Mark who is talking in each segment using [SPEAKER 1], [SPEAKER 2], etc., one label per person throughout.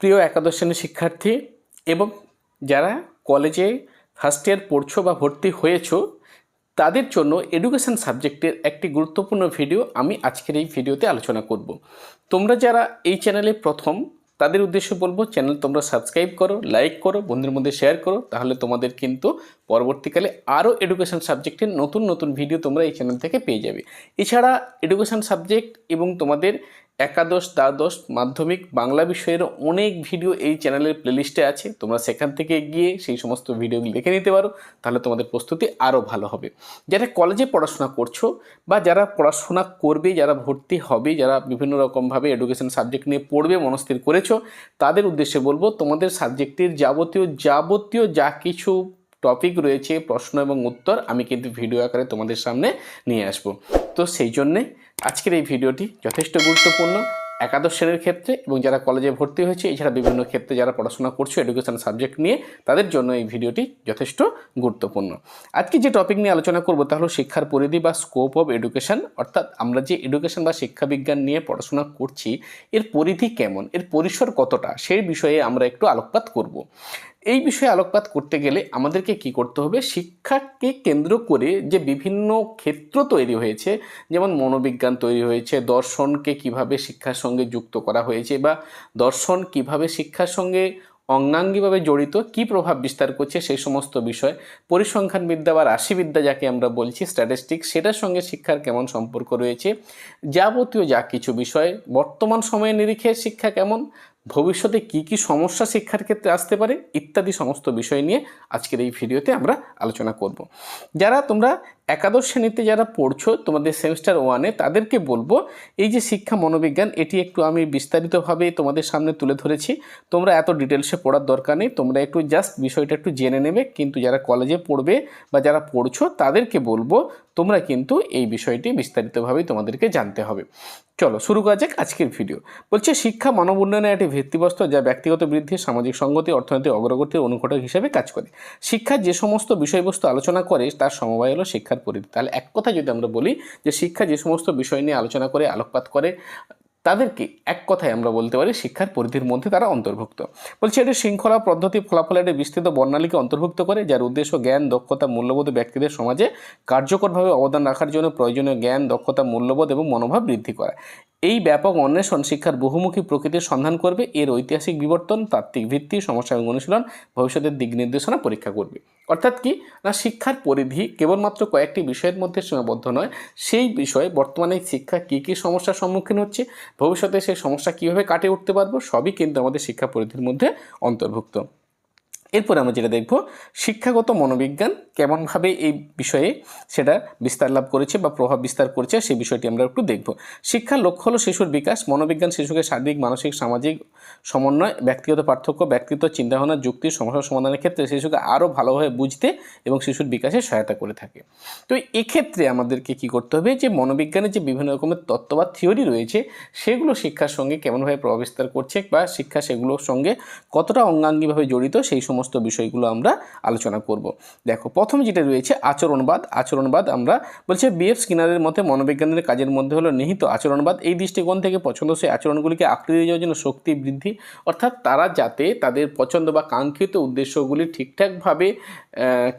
[SPEAKER 1] প্রিয় একাদশ শ্রেণির শিক্ষার্থী এবং যারা কলেজে ফার্স্ট ইয়ার পড়ছো বা ভর্তি হয়েছো, তাদের জন্য এডুকেশন সাবজেক্টের একটি গুরুত্বপূর্ণ ভিডিও আমি আজকের এই ভিডিওতে আলোচনা করব। তোমরা যারা এই চ্যানেলে প্রথম, তাদের উদ্দেশ্যে বলব চ্যানেল তোমরা সাবস্ক্রাইব করো লাইক করো, বন্ধুদের মধ্যে শেয়ার করো, তাহলে তোমাদের কিন্তু পরবর্তীকালে আরও এডুকেশন সাবজেক্টের নতুন নতুন ভিডিও তোমরা এই চ্যানেল থেকে পেয়ে যাবে। এছাড়া এডুকেশন সাবজেক্ট এবং তোমাদের একাদশ, দ্বাদশ মাধ্যমিক বাংলা বিষয়ের অনেক ভিডিও এই চ্যানেলের প্লেলিস্টে আছে। তোমরা সেখান থেকে গিয়ে সেই সমস্ত ভিডিওগুলি দেখে নিতে পারো। তাহলে তোমাদের প্রস্তুতি আরও ভালো হবে। যারা কলেজে পড়াশোনা করছ বা যারা পড়াশোনা করবে, যারা ভর্তি হবে, যারা বিভিন্ন রকমভাবে এডুকেশন সাবজেক্ট নিয়ে পড়বে, মনস্থির করেছ, তাদের উদ্দেশ্যে বলব, তোমাদের সাবজেক্টের যাবতীয় যাবতীয় যা কিছু টপিক রয়েছে, প্রশ্ন এবং উত্তর, আমি কিন্তু ভিডিও আকারে তোমাদের সামনে নিয়ে আসব। তো সেই জন্যে আজকের এই ভিডিওটি যথেষ্ট গুরুত্বপূর্ণ একাদশ শ্রেণির ক্ষেত্রে এবং যারা কলেজে ভর্তি হয়েছে, এছাড়া বিভিন্ন ক্ষেত্রে যারা পড়াশোনা করছে এডুকেশন সাবজেক্ট নিয়ে, তাদের জন্য এই ভিডিওটি যথেষ্ট গুরুত্বপূর্ণ। আজকে যে টপিক নিয়ে আলোচনা করব তা হলো শিক্ষার পরিধি বা স্কোপ অফ এডুকেশন অর্থাৎ আমরা যে এডুকেশন বা শিক্ষাবিজ্ঞান নিয়ে পড়াশোনা করছি, এর পরিধি কেমন, এর পরিসর কতটা, সেই বিষয়ে আমরা একটু আলোকপাত করব। এই বিষয়ে আলোকপাত করতে গেলে আমাদেরকে কি করতে হবে? শিক্ষাকে কেন্দ্র করে যে বিভিন্ন ক্ষেত্র তৈরি হয়েছে, যেমন মনোবিজ্ঞান তৈরি হয়েছে, দর্শনকে কীভাবে শিক্ষার সঙ্গে যুক্ত করা হয়েছে বা দর্শন কীভাবে শিক্ষার সঙ্গে অঙ্গাঙ্গিভাবে জড়িত, কি প্রভাব বিস্তার করছে সেই সমস্ত বিষয়, পরিসংখ্যানবিদ্যা বা রাশিবিদ্যা যাকে আমরা বলছি স্ট্যাটিস্টিক্স সেটার সঙ্গে শিক্ষার কেমন সম্পর্ক রয়েছে, যাবতীয় যা কিছু বিষয়, বর্তমান সময়ে নিরিখে শিক্ষা কেমন ভবিষ্যতে কি কি সমস্যা শিক্ষার ক্ষেত্রে আসতে পারে, ইত্যাদি সমস্ত বিষয় নিয়ে আজকের এই ভিডিওতে আমরা আলোচনা করব। যারা তোমরা একাদশ শ্রেণীতে যারা পড়ছো, তোমাদের সেমিস্টার ওয়ানে তাদেরকে বলব, এই যে শিক্ষা মনোবিজ্ঞান, এটি একটু আমি বিস্তারিতভাবে তোমাদের সামনে তুলে ধরেছি। তোমরা এত ডিটেলসে পড়ার দরকার নেই, তোমরা একটু জাস্ট বিষয়টা একটু জেনে নেবে, কিন্তু যারা কলেজে পড়বে বা যারা পড়ছো, তাদেরকে বলব, তোমরা কিন্তু এই বিষয়টি বিস্তারিতভাবেই তোমাদেরকে জানতে হবে। চলো, শুরু করা যাক আজকের ভিডিও বলছে, শিক্ষা মানব উন্নয়নের একটি ভিত্তিবস্তু যা ব্যক্তিগত বৃদ্ধি, সামাজিক সঙ্গতি, অর্থনৈতিক অগ্রগতির অনুঘটক হিসেবে কাজ করে। শিক্ষা যে সমস্ত বিষয়বস্তু আলোচনা করে, তার সমবায় হলো শিক্ষার পরিধি তাহলে এক কথা যদি আমরা বলি যে শিক্ষা যে সমস্ত বিষয় নিয়ে আলোচনা করে, আলোকপাত করে, তাদেরকে এক কথায় আমরা বলতে পারি শিক্ষার পরিধির মধ্যে তারা অন্তর্ভুক্ত। বলছি এটি শৃঙ্খলা পদ্ধতি, ফলাফল একটি বিস্তৃত বর্ণালীকে অন্তর্ভুক্ত করে, যার উদ্দেশ্য জ্ঞান, দক্ষতা, মূল্যবোধ ব্যক্তিদের সমাজে কার্যকরভাবে অবদান রাখার জন্য প্রয়োজনীয় জ্ঞান, দক্ষতা, মূল্যবোধ এবং মনোভাব বৃদ্ধি করা। এই ব্যাপক অন্বেষণ শিক্ষার বহুমুখী প্রকৃতির সন্ধান করবে। এর ঐতিহাসিক বিবর্তন, তাত্ত্বিক ভিত্তি, সমস্যা এবং অনুশীলন, ভবিষ্যতের দিক নির্দেশনা পরীক্ষা করবে। অর্থাৎ কি? না, শিক্ষার পরিধি কেবলমাত্র কয়েকটি বিষয়ের মধ্যে সীমাবদ্ধ নয়। সেই বিষয়ে বর্তমানে শিক্ষা কী কী সমস্যার সম্মুখীন হচ্ছে, ভবিষ্যতে সেই সমস্যা কীভাবে কাটিয়ে উঠতে পারব, সবই কিন্তু আমাদের শিক্ষা পরিধির মধ্যে অন্তর্ভুক্ত। এরপরে আমরা যেটা দেখব, শিক্ষাগত মনোবিজ্ঞান কেমনভাবে এই বিষয়ে সেটা বিস্তার লাভ করেছে বা প্রভাব বিস্তার করেছে, সেই বিষয়টি আমরা একটু দেখব। শিক্ষার লক্ষ্য হলো শিশুর বিকাশ, মনোবিজ্ঞান শিশুকে শারীরিক, মানসিক, সামাজিক সমন্বয়, ব্যক্তিগত পার্থক্য, ব্যক্তিত্ব, চিন্তাভাবনা, যুক্তি, সমস্যা সমাধানের ক্ষেত্রে শিশুকে আরও ভালোভাবে বুঝতে এবং শিশুর বিকাশে সহায়তা করে থাকে। তো এক্ষেত্রে আমাদেরকে কি করতে হবে যে, মনোবিজ্ঞানের যে বিভিন্ন রকমের তত্ত্ব বা থিওরি রয়েছে, সেগুলো শিক্ষার সঙ্গে কেমনভাবে প্রভাব বিস্তার করছে বা শিক্ষা সেগুলোর সঙ্গে কতটা অঙ্গাঙ্গিভাবে জড়িত, সেই সমস্ত বিষয়গুলো আমরা আলোচনা করব। দেখো, প্রথম যেটা রয়েছে আচরণবাদ। আচরণবাদ আমরা বলছে বিএফ স্কিনারের মতে মনোবিজ্ঞানের কাজের মধ্যে হলো নিহিত আচরণবাদ। এই দৃষ্টিকোণ থেকে পছন্দসই আচরণগুলিকে আকৃতি দেওয়ার জন্য শক্তি বৃদ্ধি। অর্থাৎ তারা যাতে তাদের পছন্দ বা কাঙ্ক্ষিত উদ্দেশ্যগুলি ঠিকঠাকভাবে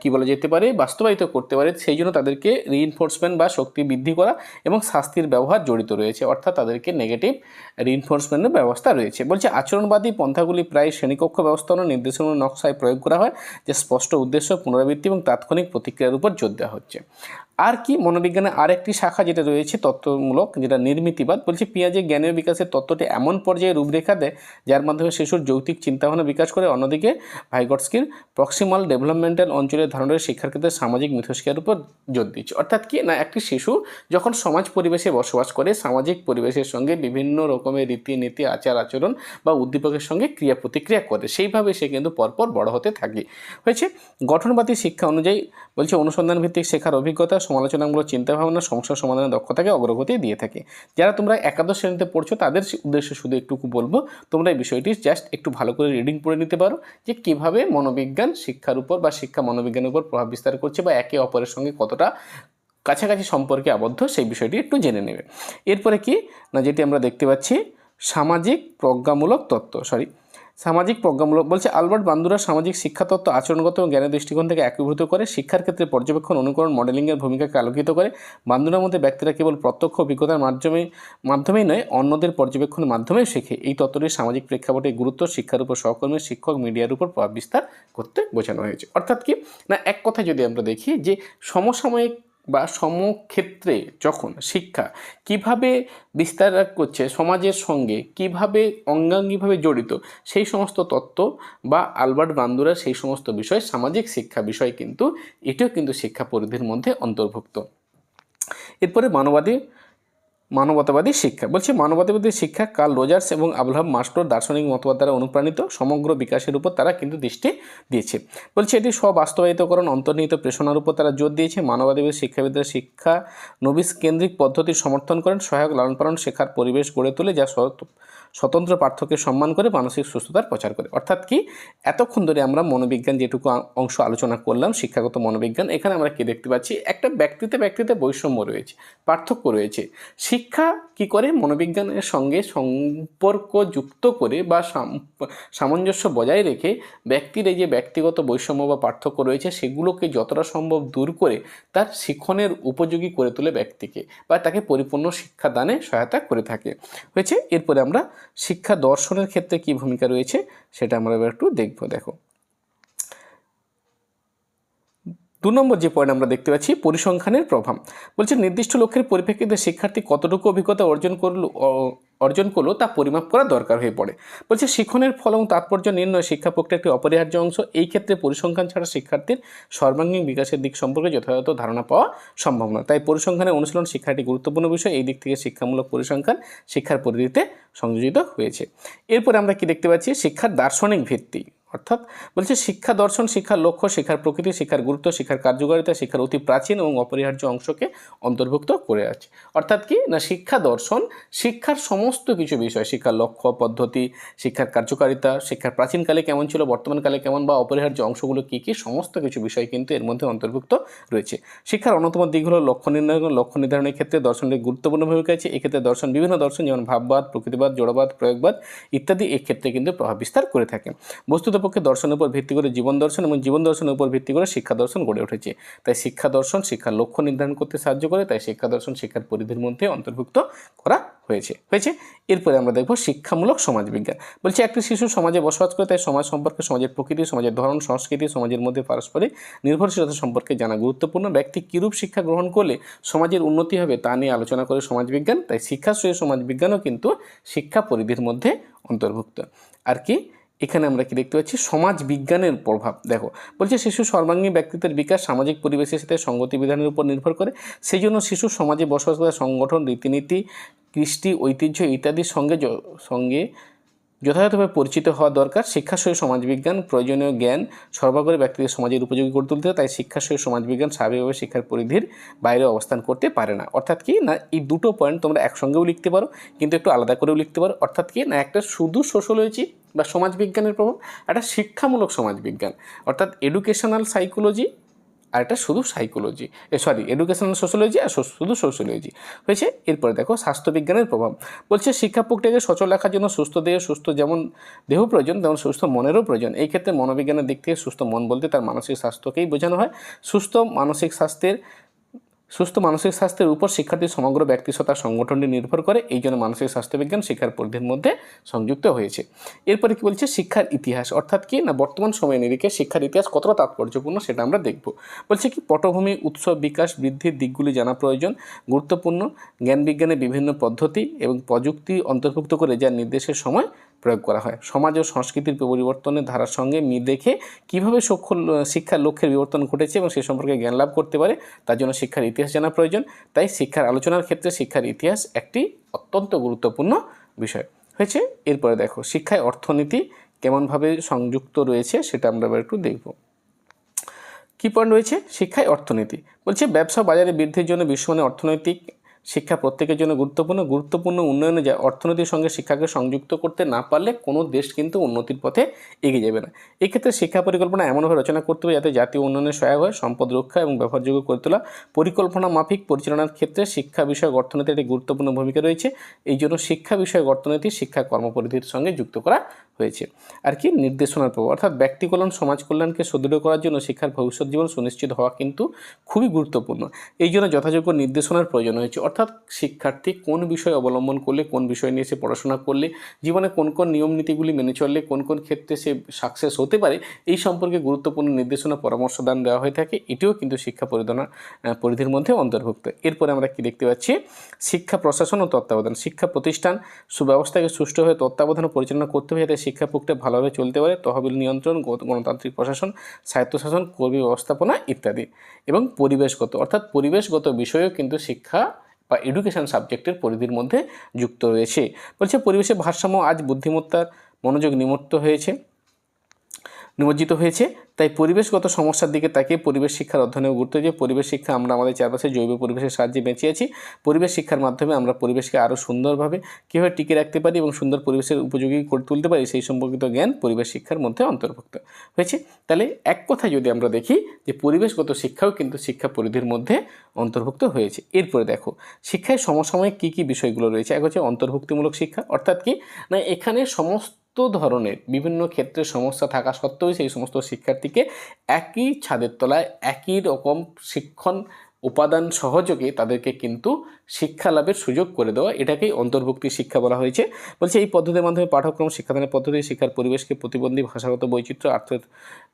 [SPEAKER 1] কি বলা যেতে পারে, বাস্তবায়িত করতে পারে, সেই জন্য তাদেরকে রিইনফোর্সমেন্ট বা শক্তি বৃদ্ধি করা এবং শাস্তির ব্যবহার জড়িত রয়েছে। অর্থাৎ তাদেরকে নেগেটিভ রিইনফোর্সমেন্টের ব্যবস্থা রয়েছে। বলছে আচরণবাদী পন্থাগুলি প্রায় শ্রেণীকক্ষ ব্যবস্থাপনা নির্দেশনা নকশায় প্রয়োগ করা হয়, যে স্পষ্ট উদ্দেশ্য, পুনরাবৃত্তি এবং তাৎক্ষণিক প্রতিক্রিয়ার উপর জোর দেওয়া হচ্ছে। আর কি, মনোবিজ্ঞানের আরেকটি শাখা যেটা রয়েছে তত্ত্বমূলক যেটা নির্মিতিবাদ, বলছে পেঁয়াজের জ্ঞানীয় বিকাশের তত্ত্বটি এমন পর্যায়ে রূপরেখা দেয়, যার মাধ্যমে শিশুর যৌক্তিক চিন্তাভাবনা বিকাশ করে। অন্যদিকে, ভাইগটস্কির প্রক্সিমাল ডেভেলপমেন্টাল অঞ্চলের ধারণের শিক্ষার ক্ষেত্রে সামাজিক মিথস্ক্রিয়ার উপর জোর দিচ্ছে। অর্থাৎ কি, না, একটি শিশু যখন সমাজ পরিবেশে বসবাস করে, সামাজিক পরিবেশের সঙ্গে বিভিন্ন রকমের রীতিনীতি, আচার আচরণ বা উদ্দীপকের সঙ্গে ক্রিয়া প্রতিক্রিয়া করে, সেইভাবে সে কিন্তু পরপর বড় হতে থাকে। হয়েছে, গঠনবাদী শিক্ষা অনুযায়ী, বলছে অনুসন্ধান ভিত্তিক শেখার অভিজ্ঞতা সমালোচনামূলক চিন্তাভাবনা সমস্যা সমাধানের দক্ষতাকে অগ্রগতি দিয়ে থাকে। যারা তোমরা একাদশ শ্রেণীতে পড়ছো, তাদের উদ্দেশ্যে শুধু একটুকু বলব, তোমরা এই বিষয়টি জাস্ট একটু ভালো করে রিডিং পড়ে নিতে পারো যে কীভাবে মনোবিজ্ঞান শিক্ষার উপর বা শিক্ষা মনোবিজ্ঞানের উপর প্রভাব বিস্তার করছে বা একে অপরের সঙ্গে কতটা কাছাকাছি সম্পর্কে আবদ্ধ, সেই বিষয়টি একটু জেনে নেবে। এরপরে কি? না, যেটি আমরা দেখতে পাচ্ছি, সামাজিক প্রজ্ঞামূলক তত্ত্ব সরি সামাজিক প্রজ্ঞামূলক বলছে, আলবার্ট বান্দুরা সামাজিক শিক্ষাতত্ত্ব আচরণগত এবং জ্ঞানের দৃষ্টিকোণ থেকে একীভূত করে শিক্ষার ক্ষেত্রে পর্যবেক্ষণ, অনুকরণ, মডেলিংয়ের ভূমিকাকে আলোকিত করে। বান্দুরার মধ্যে ব্যক্তিরা কেবল প্রত্যক্ষ অভিজ্ঞতার মাধ্যমে মাধ্যমেই নয়, অন্যদের পর্যবেক্ষণের মাধ্যমেও শেখে। এই তত্ত্বটির সামাজিক প্রেক্ষাপটে গুরুত্ব, শিক্ষার উপর সহকর্মী, শিক্ষক, মিডিয়ার উপর প্রভাব বিস্তার করতে বোঝানো হয়েছে। অর্থাৎ কি? না, এক কথা যদি আমরা দেখি যে সমসাময়িক বা সমক্ষেত্রে যখন শিক্ষা কীভাবে বিস্তার করছে সমাজের সঙ্গে, কীভাবে অঙ্গাঙ্গিভাবে জড়িত, সেই সমস্ত তত্ত্ব বা আলবার্ট বান্দুরার সেই সমস্ত বিষয়, সামাজিক শিক্ষা বিষয় কিন্তু, এটিও কিন্তু শিক্ষা পরিধির মধ্যে অন্তর্ভুক্ত। এরপরে মানবাদী মানবতাবাদী শিক্ষা। বলছি মানবতাবাদী শিক্ষা কার্ল রোজার্স এবং আবুলহাব মাস্টার দার্শনিক মতবাদ দ্বারা অনুপ্রাণিত, সমগ্র বিকাশের উপর তারা কিন্তু দৃষ্টি দিয়েছে। বলছে এটি স্ববাস্তবায়িতকরণ, অন্তর্নিহিত প্রেষণার উপর তারা জোর দিয়েছে। মানবতাবাদী শিক্ষাবিদরা শিক্ষা নবিস কেন্দ্রিক পদ্ধতির সমর্থন করেন, সহায়ক লালন পালন শেখার পরিবেশ গড়ে তোলে, যা স্বতন্ত্র পার্থক্যের সম্মান করে মানসিক সুস্থতার প্রচার করে। অর্থাৎ কি? এতক্ষণ ধরে আমরা মনোবিজ্ঞান যেটুকু অংশ আলোচনা করলাম, শিক্ষাগত মনোবিজ্ঞান, এখানে আমরা কি দেখতে পাচ্ছি? একটা ব্যক্তিতে ব্যক্তিতে বৈষম্য রয়েছে, পার্থক্য রয়েছে। শিক্ষা কি করে? মনোবিজ্ঞানের সঙ্গে সম্পর্ক যুক্ত করে বা সাম- সামঞ্জস্য বজায় রেখে ব্যক্তির এই যে ব্যক্তিগত বৈষম্য বা পার্থক্য রয়েছে, সেগুলোকে যতটা সম্ভব দূর করে তার শিক্ষণের উপযোগী করে তোলে ব্যক্তিকে বা তাকে পরিপূর্ণ শিক্ষা দানে সহায়তা করে থাকে। হয়েছে? এরপরে আমরা শিক্ষা দর্শনের ক্ষেত্রে কি ভূমিকা রয়েছে সেটা আমরা এবার একটু দেখব, দেখো। দু নম্বর যে পয়েন্ট আমরা দেখতে পাচ্ছি, পরিসংখ্যানের প্রভাব। বলছে, নির্দিষ্ট লক্ষ্যের পরিপ্রেক্ষিতে শিক্ষার্থী কতটুকু অভিজ্ঞতা অর্জন করল অর্জন করল তা পরিমাপ করা দরকার হয়ে পড়ে। বলছে, শিক্ষণের ফল এবং তাৎপর্য নির্ণয় শিক্ষা প্রক্রিয়া একটি অপরিহার্য অংশ। এই ক্ষেত্রে পরিসংখ্যান ছাড়া শিক্ষার্থীর সর্বাঙ্গীন বিকাশের দিক সম্পর্কে যথাযথ ধারণা পাওয়া সম্ভব নয়। তাই পরিসংখ্যানের অনুশীলন শিক্ষা একটি গুরুত্বপূর্ণ বিষয়। এই দিক থেকে শিক্ষামূলক পরিসংখ্যান শিক্ষার পরিধিতে সংযোজিত হয়েছে। এরপরে আমরা কি দেখতে পাচ্ছি? শিক্ষার দার্শনিক ভিত্তি। অর্থাৎ বলছে শিক্ষা দর্শন, শিক্ষার লক্ষ্য, শিক্ষার প্রকৃতি, শিক্ষার গুরুত্ব, শিক্ষার কার্যকারিতা, শিক্ষার অতি প্রাচীন এবং অপরিহার্য অংশকে অন্তর্ভুক্ত করে আছে। অর্থাৎ কি? না, শিক্ষা দর্শন, শিক্ষার সমস্ত কিছু বিষয়, শিক্ষার লক্ষ্য, পদ্ধতি, শিক্ষার কার্যকারিতা, শিক্ষার প্রাচীনকালে কেমন ছিল, বর্তমানকালে কেমন বা অপরিহার্য অংশগুলো কী কী, সমস্ত কিছু বিষয় কিন্তু এর মধ্যে অন্তর্ভুক্ত রয়েছে। শিক্ষার অন্যতম দিক হলো লক্ষ্য নির্ণয়, লক্ষ্য নির্ধারণের ক্ষেত্রে দর্শনের গুরুত্বপূর্ণ ভূমিকা আছে। এক্ষেত্রে দর্শন, বিভিন্ন দর্শন যেমন ভাববাদ, প্রকৃতিবাদ, জড়বাদ, প্রয়োগবাদ ইত্যাদি এক্ষেত্রে কিন্তু প্রভাব বিস্তার করে থাকে। বস্তুতপক্ষে দর্শনের উপর ভিত্তি করে জীবন দর্শন এবং জীবন দর্শনের উপর ভিত্তি করে শিক্ষা দর্শন গড়ে উঠেছে। তাই শিক্ষা দর্শন, শিক্ষার লক্ষ্য নির্ধারণ করতে সাহায্য করে, তাই শিক্ষা দর্শন, শিক্ষার পরিধির মধ্যে অন্তর্ভুক্ত করা হয়েছে। হয়েছে? এরপরে আমরা দেখব শিক্ষামূলক সমাজবিজ্ঞান। বলছি, একটি শিশু সমাজে বসবাস করে, তাই সমাজ সম্পর্কে, সমাজের প্রকৃতি, সমাজের ধরন, সংস্কৃতি, সমাজের মধ্যে পারস্পরিক নির্ভরশীলতা সম্পর্কে জানা গুরুত্বপূর্ণ। ব্যক্তি কিরূপ শিক্ষা গ্রহণ করলে সমাজের উন্নতি হবে তা নিয়ে আলোচনা করে সমাজবিজ্ঞান। তাই শিক্ষাশ্রয়ী সমাজবিজ্ঞানও কিন্তু শিক্ষা পরিধির মধ্যে অন্তর্ভুক্ত। আর কি? এখানে আমরা কি দেখতে পাচ্ছি? সমাজ বিজ্ঞানের প্রভাব। দেখো, বলছে শিশু সর্বাঙ্গীন ব্যক্তিত্বের বিকাশ সামাজিক পরিবেশের সাথে সঙ্গতি বিধানের উপর নির্ভর করে। সেই জন্য শিশু সমাজে বসবাস করা সংগঠন, রীতিনীতি, কৃষ্টি, ঐতিহ্য ইত্যাদির সঙ্গে সঙ্গে যথাযথভাবে পরিচিত হওয়া দরকার। শিক্ষাসহ সমাজবিজ্ঞান প্রয়োজনীয় জ্ঞান সরবরাহ করে ব্যক্তিদের সমাজের উপযোগী করে তুলতে, তাই শিক্ষাসহ সমাজবিজ্ঞান স্বাভাবিকভাবে শিক্ষার পরিধির বাইরে অবস্থান করতে পারে না। অর্থাৎ কি? না, এই দুটো পয়েন্ট তোমরা একসঙ্গেও লিখতে পারো, কিন্তু একটু আলাদা করেও লিখতে পারো। অর্থাৎ কি? না, একটা শুধু সোশ্যোলজি বা সমাজবিজ্ঞানের প্রভাব, একটা শিক্ষামূলক সমাজবিজ্ঞান। অর্থাৎ এডুকেশনাল সাইকোলজি আর এটা শুধু সাইকোলজি সরি এডুকেশনাল সোশ্যোলজি আর শুধু সোশ্যোলজি হয়েছে, এরপরে দেখো স্বাস্থ্যবিজ্ঞানের প্রভাব। বলছে শিক্ষা প্রক্রিয়াকে সচল রাখার জন্য সুস্থ দেহ, সুস্থ যেমন দেহ প্রয়োজন, তেমন সুস্থ মনেরও প্রয়োজন। এই ক্ষেত্রে মনোবিজ্ঞানের দিক থেকে সুস্থ মন বলতে তার মানসিক স্বাস্থ্যকেই বোঝানো হয়। সুস্থ মানসিক স্বাস্থ্যের সুস্থ মানসিক স্বাস্থ্যের উপর শিক্ষার্থীর সমগ্র ব্যক্তিসত্তার সংগঠনটি নির্ভর করে এই জন্য মানসিক স্বাস্থ্যবিজ্ঞান শিক্ষার পরিধির মধ্যে সংযুক্ত হয়েছে। এরপরে কি বলছে? শিক্ষার ইতিহাস। অর্থাৎ কি? না, বর্তমান সময় নিরিখে শিক্ষার ইতিহাস কতটা তাৎপর্যপূর্ণ সেটা আমরা দেখব। বলছে কি? পটভূমি উৎসব বিকাশ, বৃদ্ধির দিকগুলি জানা প্রয়োজন, গুরুত্বপূর্ণ জ্ঞান বিজ্ঞানের বিভিন্ন পদ্ধতি এবং প্রযুক্তি অন্তর্ভুক্ত করে যা নির্দেশের সময় প্রয়োগ করা হয়। সমাজ ও সংস্কৃতির পরিবর্তনের ধারার সঙ্গে মিল রেখে কীভাবে শিক্ষার লক্ষ্যের বিবর্তন ঘটেছে এবং সে সম্পর্কে জ্ঞান লাভ করতে পারে, তার জন্য শিক্ষার ইতিহাস জানা প্রয়োজন। তাই শিক্ষার আলোচনার ক্ষেত্রে শিক্ষার ইতিহাস একটি অত্যন্ত গুরুত্বপূর্ণ বিষয়। হয়েছে, এরপরে দেখো, শিক্ষায় অর্থনীতি কেমনভাবে সংযুক্ত রয়েছে সেটা আমরা একটু দেখব। কী পয়েন্ট রয়েছে? শিক্ষায় অর্থনীতি। বলছে, ব্যবসা বাজারে বৃদ্ধির জন্য বিশ্বমানের অর্থনৈতিক শিক্ষা প্রত্যেকের জন্য গুরুত্বপূর্ণ। গুরুত্বপূর্ণ উন্নয়নে যা অর্থনীতির সঙ্গে শিক্ষাকে সংযুক্ত করতে না পারলে কোনো দেশ কিন্তু উন্নতির পথে এগিয়ে যাবে না। এক্ষেত্রে শিক্ষা পরিকল্পনা এমনভাবে রচনা করতে হবে যাতে জাতীয় উন্নয়নে সহায়ক হয়, সম্পদ রক্ষা এবং ব্যবহারযোগ্য করে তোলা। পরিকল্পনা মাফিক পরিচালনার ক্ষেত্রে শিক্ষা বিষয়ক অর্থনীতির একটি গুরুত্বপূর্ণ ভূমিকা রয়েছে। এই জন্য শিক্ষা বিষয়ক অর্থনীতি, শিক্ষা কর্মপরিধির সঙ্গে যুক্ত করা হয়েছে। আর কি, নির্দেশনার প্রভাব। অর্থাৎ ব্যক্তি কল্যাণ সমাজ কল্যাণকে সুদৃঢ় করার জন্য শিক্ষার ভবিষ্যৎ জীবন সুনিশ্চিত হওয়া কিন্তু খুবই গুরুত্বপূর্ণ। এই জন্য যথাযোগ্য নির্দেশনার প্রয়োজন হয়েছে অর্থাৎ শিক্ষার্থী কোন বিষয় অবলম্বন করলে, কোন বিষয় নিয়ে সে পড়াশোনা করলে, জীবনে কোন কোন নিয়ম নীতিগুলি মেনে চললে, কোন কোন ক্ষেত্রে সে সাকসেস হতে পারে, এই সম্পর্কে গুরুত্বপূর্ণ নির্দেশনা, পরামর্শ দান দেওয়া হয়ে থাকে। এটিও কিন্তু শিক্ষা পরিধানা পরিধির মধ্যে অন্তর্ভুক্ত। এরপরে আমরা কি দেখতে পাচ্ছি? শিক্ষা প্রশাসন ও তত্ত্বাবধান। শিক্ষা প্রতিষ্ঠান সুব্যবস্থাকে সুষ্ঠুভাবে তত্ত্বাবধান ও পরিচালনা করতে হবে যাতে শিক্ষা প্রক্রিয়া ভালোভাবে চলতে পারে। তহবিল নিয়ন্ত্রণ গণতান্ত্রিক প্রশাসন, স্বায়ত্তশাসন, কর্মী ব্যবস্থাপনা ইত্যাদি। এবং পরিবেশগত, অর্থাৎ পরিবেশগত বিষয়েও কিন্তু শিক্ষা বা এডুকেশন সাবজেক্টের পরিধির মধ্যে যুক্ত রয়েছে। বলছে, পরিবেশের ভারসাম্য আজ বুদ্ধিমত্তার মনোযোগ নিমত্ত হয়েছে, নিমজ্জিত হয়েছে। তাই পরিবেশগত সমস্যার দিকে তাকিয়ে পরিবেশ শিক্ষার অধ্যয়নের গুরুত্ব যে পরিবেশ শিক্ষা আমরা আমাদের চারপাশে জৈব পরিবেশের সাহায্যে বেঁচে আছি পরিবেশ শিক্ষার মাধ্যমে আমরা পরিবেশকে আরও সুন্দরভাবে কীভাবে টিকে রাখতে পারি এবং সুন্দর পরিবেশের উপযোগী করে তুলতে পারি সেই সম্পর্কিত জ্ঞান পরিবেশ শিক্ষার মধ্যে অন্তর্ভুক্ত হয়েছে। তাহলে এক কথায় যদি আমরা দেখি যে পরিবেশগত শিক্ষাও কিন্তু শিক্ষা পরিধির মধ্যে অন্তর্ভুক্ত হয়েছে। এরপরে দেখো, শিক্ষায় সমসাময়িক কী কী বিষয়গুলো রয়েছে? এক হচ্ছে অন্তর্ভুক্তিমূলক শিক্ষা, অর্থাৎ কি? না, এখানে সমস্ত ধরনের বিভিন্ন ক্ষেত্রে সমস্যা থাকা সত্ত্বেও সেই সমস্ত শিক্ষার্থীকে একই ছাদের তলায় একই রকম শিক্ষণ উপাদান সহযোগে তাদেরকে কিন্তু শিক্ষা লাভের সুযোগ করে দেওয়া, এটাকেই অন্তর্ভুক্তি শিক্ষা বলা হয়েছে। বলছে, এই পদ্ধতির মাধ্যমে পাঠ্যক্রম, শিক্ষাদানের পদ্ধতি, শিক্ষার পরিবেশকে প্রতিবন্ধী ভাষাগত বৈচিত্র্য আর্থ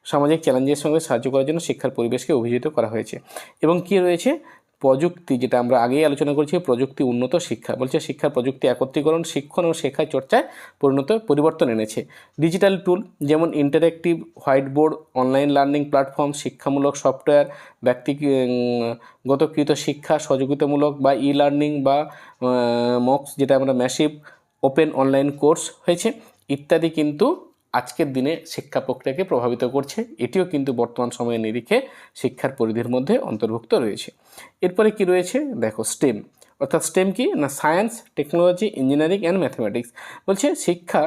[SPEAKER 1] সামাজিক চ্যালেঞ্জের সঙ্গে সাহায্য করার জন্য শিক্ষার পরিবেশকে অভিহিত করা হয়েছে। এবং কি রয়েছে? প্রযুক্তি, যেটা আমরা আগেই আলোচনা করেছি, প্রযুক্তি উন্নত শিক্ষা। বলছে শিক্ষার প্রযুক্তি একত্রীকরণ, শিক্ষণ ও শেখায় চর্চায় পরিণত, পরিবর্তন এনেছে। ডিজিটাল টুল যেমন interactive whiteboard online learning platform শিক্ষামূলক সফটওয়্যার ব্যক্তিগতকৃত শিক্ষা সহযোগিতামূলক বা ই লার্নিং বা মক্স যেটা আমরা ম্যাসিভ ওপেন অনলাইন কোর্স হয়েছে, ইত্যাদি কিন্তু আজকের দিনে শিক্ষা প্রক্রিয়াকে প্রভাবিত করছে। এটিও কিন্তু বর্তমান সময়ের নিরিখে শিক্ষার পরিধির মধ্যে অন্তর্ভুক্ত রয়েছে। এরপরে কি রয়েছে? দেখো স্টেম অর্থাৎ স্টেম কি? না science technology engineering and mathematics বলছে শিক্ষা,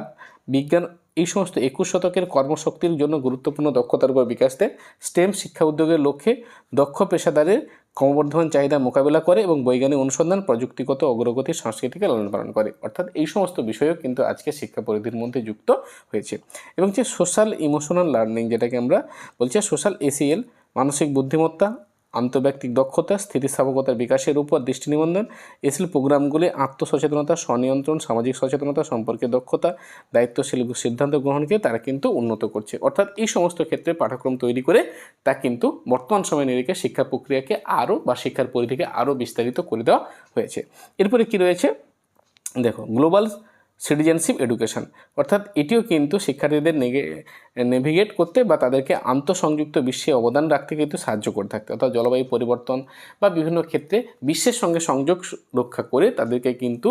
[SPEAKER 1] বিজ্ঞান এই সমস্ত একুশ শতকের কর্মশক্তির জন্য গুরুত্বপূর্ণ দক্ষতার উপর বিকাশ দেয়। স্টেম শিক্ষা উদ্যোগের লক্ষ্যে দক্ষ পেশাদারের ক্রমবর্ধমান চাহিদা মোকাবিলা করে এবং বৈজ্ঞানিক অনুসন্ধান, প্রযুক্তিগত অগ্রগতি সংস্কৃতিকে লালন পালন করে। অর্থাৎ এই সমস্ত বিষয়ও কিন্তু আজকে শিক্ষা পরিধির মধ্যে যুক্ত হয়েছে। এবং যে সোশ্যাল ইমোশনাল লার্নিং যেটাকে আমরা বলছি, সোশ্যাল এসিএল, মানসিক বুদ্ধিমত্তা আন্তর্ব্যক্তিক দক্ষতা, স্থিতিস্থাপকতার বিকাশের উপর দৃষ্টি নিবন্ধন এসিল প্রোগ্রামগুলি আত্মসচেতনতা, স্বনিয়ন্ত্রণ, সামাজিক সচেতনতা সম্পর্কে দক্ষতা, দায়িত্বশীল সিদ্ধান্ত গ্রহণকে তারা কিন্তু উন্নত করছে। অর্থাৎ এই সমস্ত ক্ষেত্রে পাঠ্যক্রম তৈরি করে তা কিন্তু বর্তমান সময় নিরিখে শিক্ষা প্রক্রিয়াকে আরও বা শিক্ষার পরিধিকে আরও বিস্তারিত করে দেওয়া হয়েছে। এরপরে কি রয়েছে? দেখো, গ্লোবাল সিটিজেনশিপ এডুকেশন। অর্থাৎ এটিও কিন্তু শিক্ষার্থীদের নেভিগেট করতে বা তাদেরকে আন্তঃসংযুক্ত বিশ্বে অবদান রাখতে কিন্তু সাহায্য করে থাকতে। অর্থাৎ জলবায়ু পরিবর্তন বা বিভিন্ন ক্ষেত্রে বিশ্বের সঙ্গে সংযোগ রক্ষা করে তাদেরকে কিন্তু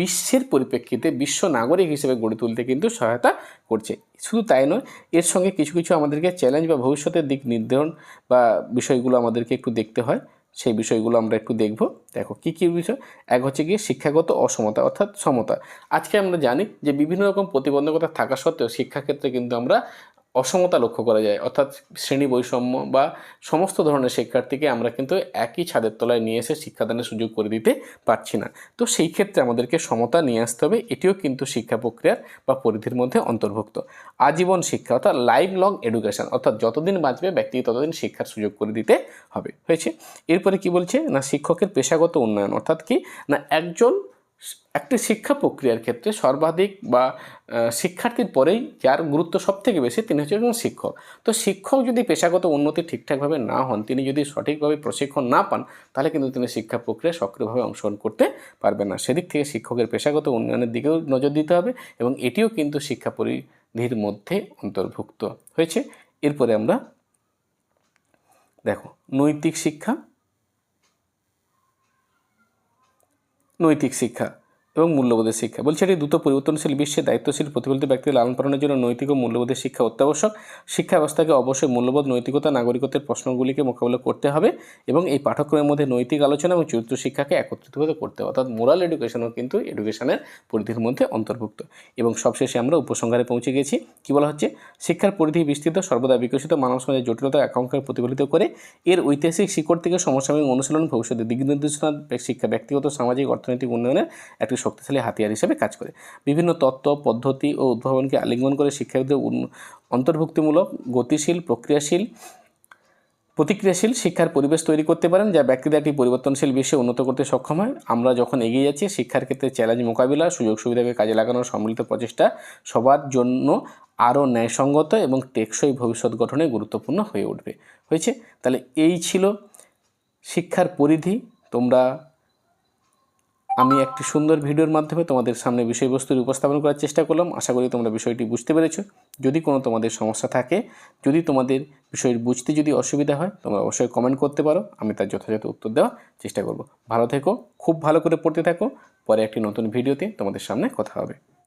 [SPEAKER 1] বিশ্বের পরিপ্রেক্ষিতে বিশ্ব নাগরিক হিসেবে গড়ে তুলতে কিন্তু সহায়তা করছে। শুধু তাই নয়, এর সঙ্গে কিছু কিছু আমাদেরকে চ্যালেঞ্জ বা ভবিষ্যতের দিক নির্ধারণ বা বিষয়গুলো আমাদেরকে একটু দেখতে হয়। সেই বিষয়গুলো আমরা একটু দেখব। দেখো, কি, কী বিষয়? এক হচ্ছে গিয়ে শিক্ষাগত অসমতা অর্থাৎ সমতা। আজকে আমরা জানি যে বিভিন্ন রকম প্রতিবন্ধকতা থাকা সত্ত্বেও শিক্ষাক্ষেত্রে কিন্তু আমরা অসমতা লক্ষ্য করা যায়। অর্থাৎ শ্রেণি বৈষম্য বা সমস্ত ধরনের শিক্ষার্থীকে আমরা কিন্তু একই ছাদের তলায় নিয়ে এসে শিক্ষাদানের সুযোগ করে দিতে পারছি না। তো সেই ক্ষেত্রে আমাদেরকে সমতা নিয়ে আসতে হবে। এটিও কিন্তু শিক্ষা প্রক্রিয়ার বা পরিধির মধ্যে অন্তর্ভুক্ত। আজীবন শিক্ষা অর্থাৎ লাইফ লং এডুকেশন, অর্থাৎ যতদিন বাঁচবে ব্যক্তিকে ততদিন শিক্ষার সুযোগ করে দিতে হবে। হয়েছে? এরপরে কি বলছে? না, শিক্ষকের পেশাগত উন্নয়ন, অর্থাৎ কি? না, একজন একটি শিক্ষা প্রক্রিয়ার ক্ষেত্রে সর্বাধিক বা শিক্ষার্থীর পরেই যার গুরুত্ব সবথেকে বেশি তিনি হচ্ছে একজন শিক্ষক। তো শিক্ষক যদি পেশাগত উন্নতি ঠিকঠাকভাবে না হন, তিনি যদি সঠিকভাবে প্রশিক্ষণ না পান, তাহলে কিন্তু তিনি শিক্ষা প্রক্রিয়ায় সক্রিয়ভাবে অংশগ্রহণ করতে পারবেন না। সেদিক থেকে শিক্ষকের পেশাগত উন্নয়নের দিকেও নজর দিতে হবে এবং এটিও কিন্তু শিক্ষা পরিধির মধ্যে অন্তর্ভুক্ত হয়েছে। এরপরে আমরা দেখো, নৈতিক শিক্ষা নৈতিক শিক্ষা। এবং মূল্যবোধের শিক্ষা। বলছে এটি দ্রুত পরিবর্তনশীল বিশ্বে দায়িত্বশীল প্রতিফলিত ব্যক্তির লালন পালনের জন্য নৈতিক ও মূল্যবোধের শিক্ষা অত্যাবশ্যক। শিক্ষা ব্যবস্থাকে অবশ্যই মূল্যবোধ, নৈতিকতা, নাগরিকত্বের প্রশ্নগুলিকে মোকাবিলা করতে হবে এবং এই পাঠ্যক্রমের মধ্যে নৈতিক আলোচনা এবং চরিত্র শিক্ষাকে একত্রিতভাবে করতে হবে। অর্থাৎ মোরাল এডুকেশনও কিন্তু এডুকেশনের পরিধির মধ্যে অন্তর্ভুক্ত। এবং সবশেষে আমরা উপসংহারে পৌঁছে গেছি। কী বলা হচ্ছে? শিক্ষার পরিধি বিস্তৃত, সর্বদা বিকশিত, মানব সমাজের জটিলতা আকাঙ্ক্ষাকে প্রতিফলিত করে। এর ঐতিহাসিক শিকড় থেকে সমসাময়িক অনুশীলন ভবিষ্যতে দিক নির্দেশনা, শিক্ষা, ব্যক্তিগত, সামাজিক, অর্থনৈতিক উন্নয়নের একটি শক্তিশালী হাতিয়ার হিসেবে কাজ করে। বিভিন্ন তত্ত্ব, পদ্ধতি ও উদ্ভাবনকে আলিঙ্গন করে শিক্ষার্থীদের অন্তর্ভুক্তিমূলক, গতিশীল, প্রক্রিয়াশীল, প্রতিক্রিয়াশীল শিক্ষার পরিবেশ তৈরি করতে পারেন, যা ব্যক্তিদের একটি পরিবর্তনশীল বিশ্বে উন্নত করতে সক্ষম হয়। আমরা যখন এগিয়ে যাচ্ছি, শিক্ষার ক্ষেত্রে চ্যালেঞ্জ মোকাবিলা সুযোগ সুবিধাকে কাজে লাগানোর সম্মিলিত প্রচেষ্টা সবার জন্য আরও ন্যায়সঙ্গত এবং টেকসই ভবিষ্যৎ গঠনে গুরুত্বপূর্ণ হয়ে উঠবে। হয়েছে? তাহলে এই ছিল শিক্ষার পরিধি। তোমরা আমি একটি সুন্দর ভিডিওর মাধ্যমে তোমাদের সামনে বিষয়বস্তুর উপস্থাপন করার চেষ্টা করলাম। আশা করি তোমরা বিষয়টি বুঝতে পেরেছ। যদি কোনো তোমাদের সমস্যা থাকে, যদি তোমাদের বিষয়ের বুঝতে যদি অসুবিধা হয়, তোমরা অবশ্যই কমেন্ট করতে পারো। আমি তার যথাযথ উত্তর দেওয়ার চেষ্টা করব। ভালো থেকো, খুব ভালো করে পড়তে থাকো। পরে একটি নতুন ভিডিওতে তোমাদের সামনে কথা হবে।